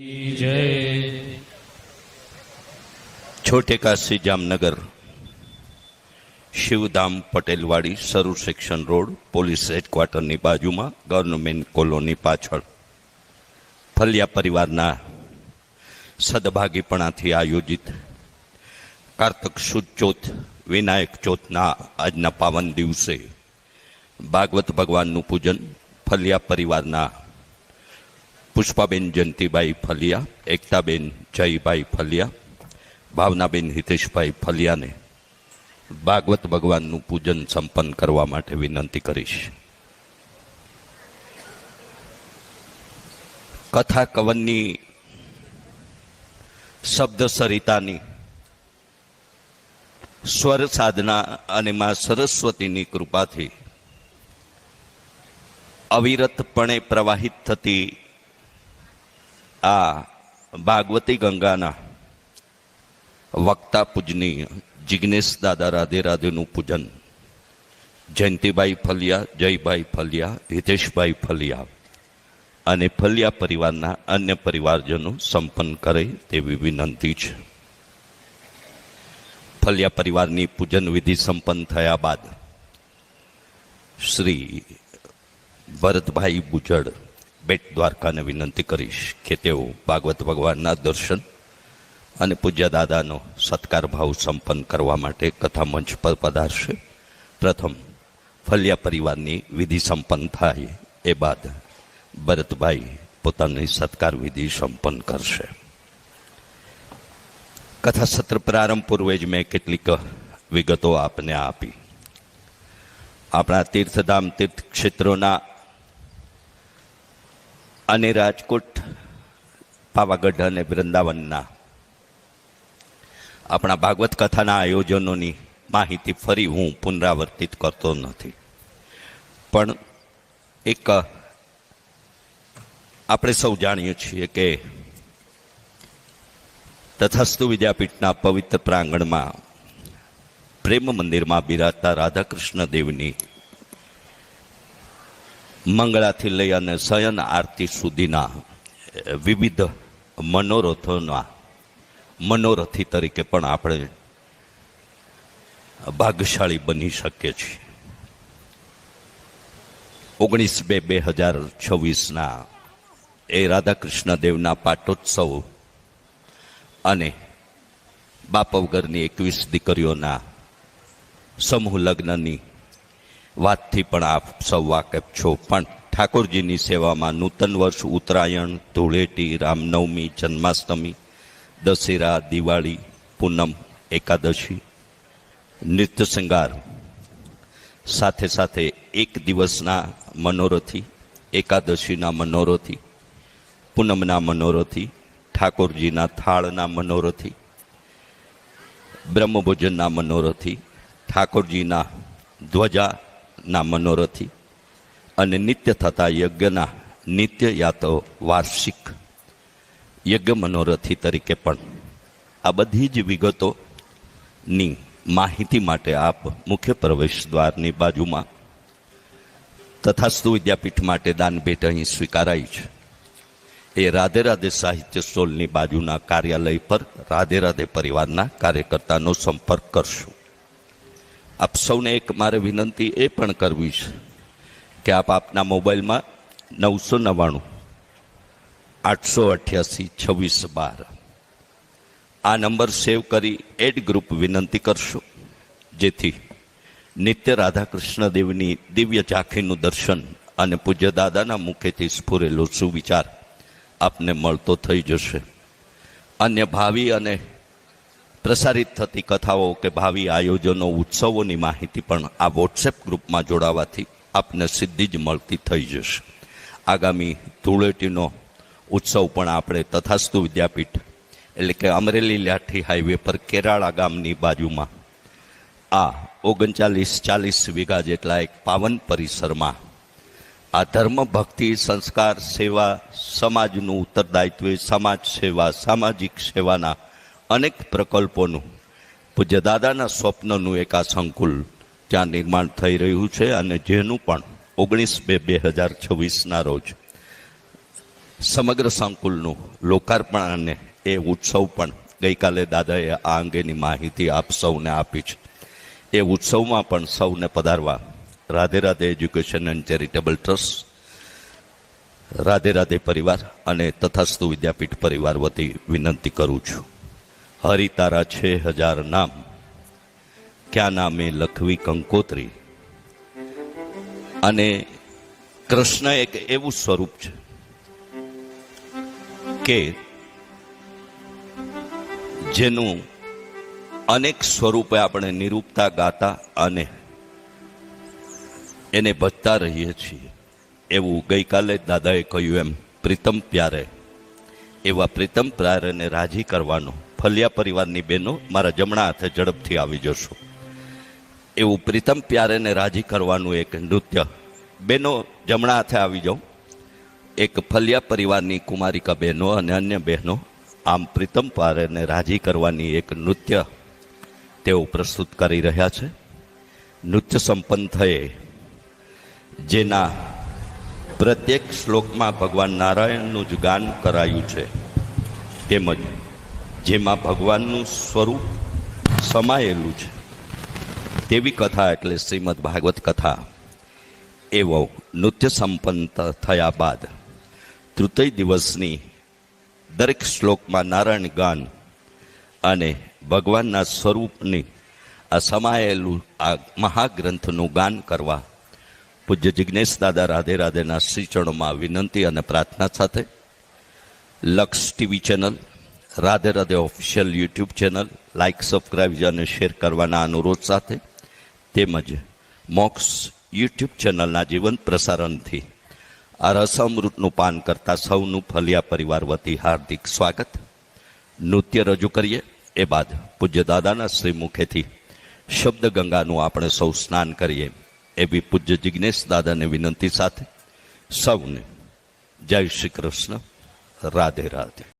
જય Chhote Kashi Jamnagar Shivdham Patelwadi Saru section road, police હેડક્વાર્ટરની બાજુમાં government colony પાછળ. ફલિયા પરિવારના સદભાગીપણાથી આયોજિત કાર્તક સુદ ચોથ, વિનાયક ચોથના આજના પાવન દિવસે ભાગવત ભગવાનનું પૂજન ફલિયા પરિવારના પુષ્પાબેન જયંતિભાઈ ફલિયા, એકતાબેન જયભાઈ ફલિયા, ભાવનાબેન હિતેશભાઈ ફલિયાને ભાગવત ભગવાનનું પૂજન સંપન્ન કરવા માટે વિનંતી કરીશ. કથા કવનની શબ્દ સરિતાની સ્વર સાધના અને માં સરસ્વતીની કૃપાથી અવિરતપણે પ્રવાહિત થતી આ ભાગવતી ગંગાના વક્તા પૂજની જિજ્ઞેશ દાદા રાધે રાધેનું પૂજન. જયંતિભાઈ ફલિયા, જયભાઈ ફલિયા, હિતેશભાઈ ફલિયા અને ફલિયા પરિવારના અન્ય પરિવારજનો સંપન્ન કરે તેવી વિનંતી છે. ફલિયા પરિવારની પૂજન વિધિ સંપન્ન થયા બાદ શ્રી ભરતભાઈ બુજડ બેટ દ્વારકાને વિનંતી કરીશ કે તેઓ ભાગવત ભગવાનના દર્શન અને પૂજ્ય દાદાનો સત્કાર ભાવ સંપન્ન કરવા માટે કથા મંચ પર પધારશે. પ્રથમ, ફલિયા પરિવારની વિધિ સંપન્ન થાય, એ બાદ ભરતભાઈ પોતાની સત્કાર વિધિ સંપન્ન કરશે. કથા સત્ર પ્રારંભ પૂર્વે જ મેં કેટલીક વિગતો આપને આપી. આપણા તીર્થધામ તીર્થ ક્ષેત્રોના અને રાજકોટ, પાવાગઢ અને વૃંદાવનના આપણા ભાગવત કથાના આયોજનોની માહિતી ફરી હું પુનરાવર્તિત કરતો નથી. પણ એક આપણે સૌ જાણીએ છીએ કે તથાસ્તુ વિદ્યાપીઠના પવિત્ર પ્રાંગણમાં પ્રેમ મંદિરમાં બિરાજતા રાધાકૃષ્ણ દેવની મંગળાથી લઈ અને શયન આરતી સુધીના વિવિધ મનોરથોના, મનોરથી તરીકે પણ આપણે ભાગ્યશાળી બની શકીએ છીએ. ઓગણીસ બે બે હજાર છવ્વીસના એ રાધાકૃષ્ણ દેવના પાટોત્સવ અને બાપવગરની એકવીસ દીકરીઓના સમૂહ લગ્નની વાતથી પણ આપ સૌ વાકેફ છો. પણ ઠાકોરજીની સેવામાં નૂતન વર્ષ ઉત્તરાયણ, ધૂળેટી, રામનવમી, જન્માષ્ટમી, દશેરા, દિવાળી, પૂનમ, એકાદશી, નૃત્ય શૃંગાર સાથે સાથે એક દિવસના મનોરથી, એકાદશીના મનોરથી, પૂનમના મનોરથી, ઠાકોરજીના થાળના મનોરથી, બ્રહ્મભોજનના મનોરથી, ઠાકોરજીના ધ્વજાના મનોરથી અને નિત્ય થતા યજ્ઞના નિત્ય યા તો વાર્ષિક યજ્ઞ મનોરથી તરીકે પણ આ બધી જ વિગતોની માહિતી માટે આપ મુખ્ય પ્રવેશ દ્વારની બાજુમાં તથાસ્તુ વિદ્યાપીઠ માટે દાન ભેટ અહીં સ્વીકારાઈ છે. એ રાધે રાધે સાહિત્ય સ્ટોલની બાજુના કાર્યાલય પર રાધે રાધે પરિવારના કાર્યકર્તાનો સંપર્ક કરશું. આપ સૌને એક મારે વિનંતી એ પણ કરવી છે કે આપ આપના મોબાઈલમાં નવસો નવ્વાણું, આઠસો અઠ્યાસી, છવ્વીસ બાર આ નંબર સેવ કરી એડ ગ્રુપ વિનંતી કરશો. જેથી નિત્ય રાધાકૃષ્ણ દેવની દિવ્ય ઝાંખીનું દર્શન અને પૂજ્ય દાદાના મુખેથી સ્ફુરેલો સુવિચાર આપને મળતો થઈ જશે. અન્ય ભાવિ અને પ્રસારિત થતી કથાઓ કે ભાવિ આયોજનો, ઉત્સવોની માહિતી પણ આ વોટ્સએપ ગ્રુપમાં જોડાવાથી આપને સિદ્ધિ જ મળતી થઈ જશે. આગામી ધૂળેટીનો ઉત્સવ પણ આપણે તથાસ્તુ વિદ્યાપીઠ, એટલે કે અમરેલી લાઠી હાઈવે પર કેરાળા ગામની બાજુમાં, આ ઓગણચાલીસ ચાલીસ વીઘા જેટલા એક પાવન પરિસરમાં આ ધર્મ ભક્તિ, સંસ્કાર, સેવા, સમાજનું ઉત્તરદાયિત્વ, સમાજ સેવા, સામાજિક સેવાના અનેક પ્રકલ્પોનું, પૂજ્ય દાદાના સ્વપ્નનું એક આ સંકુલ ત્યાં નિર્માણ થઈ રહ્યું છે અને જેનું પણ ઓગણીસ બે બે હજાર છવ્વીસના રોજ સમગ્ર સંકુલનું લોકાર્પણ અને એ ઉત્સવ પણ ગઈકાલે દાદાએ આ અંગેની માહિતી આપ સૌને આપી છે. એ ઉત્સવમાં પણ સૌને પધારવા Radhe Radhe education and charitable trust, Radhe Radhe પરિવાર અને તથાસ્તુ વિદ્યાપીઠ પરિવાર વતી વિનંતી કરું છું. હરિ તારા છે હજાર નામ. ક્યાં નામે લખવી કંકોત્રી? અને કૃષ્ણ એક એવું સ્વરૂપ છે કે જેનું અનેક સ્વરૂપે આપણે નિરૂપતા ગાતા અને એને ભજતા રહીએ છીએ. એવું ગઈકાલે દાદાએ કહ્યું એમ, પ્રીતમ પ્યારે. એવા પ્રીતમ પ્યારેને રાજી કરવાનો ફલિયા પરિવારની બહેનો, મારા જમણા હાથે ઝડપથી આવી જશો. એવું પ્રીતમ પ્યારેને રાજી કરવાનું એક નૃત્ય. બહેનો, જમણા હાથે આવી જાઓ. એક ફલિયા પરિવારની કુમારિકા બહેનો અને અન્ય બહેનો, આમ પ્રીતમ પ્યારેને રાજી કરવાની એક નૃત્ય તેઓ પ્રસ્તુત કરી રહ્યા છે. નૃત્ય સંપન્ન થયે. જેના પ્રત્યેક શ્લોકમાં ભગવાન નારાયણનું જ ગાન કરાયું છે. તેમજ જેમાં ભગવાનનું સ્વરૂપ સમાયેલું છે. તેવી કથા એટલે શ્રીમદ ભાગવત કથા. એવો નૃત્ય સંપન્ન થયા બાદ તૃતીય દિવસની દરેક શ્લોકમાં નારાયણ ગાન અને ભગવાનના સ્વરૂપની આ સમાયેલું આ મહાગ્રંથનું ગાન કરવા પૂજ્ય જિજ્ઞેશ દાદા રાધે રાધેના શ્રીચરણોમાં વિનંતી અને પ્રાર્થના સાથે Laksh TV channel Radhe Radhe official YouTube channel like subscribe અને શેર કરવાના અનુરોધ સાથે તેમજ મોક્સ યુટ્યુબ ચેનલના જીવંત પ્રસારણથી આ રસામૃતનું પાન કરતા સૌનું ફલિયા પરિવાર વતી હાર્દિક સ્વાગત. નૃત્ય રજૂ કરીએ, એ બાદ પૂજ્ય દાદાના શ્રી મુખેથી શબ્દ ગંગાનું આપણે સૌ સ્નાન કરીએ, એવી પૂજ્ય જિજ્ઞેશ દાદાને વિનંતી સાથે સૌને જય શ્રી કૃષ્ણ, રાધે રાધે.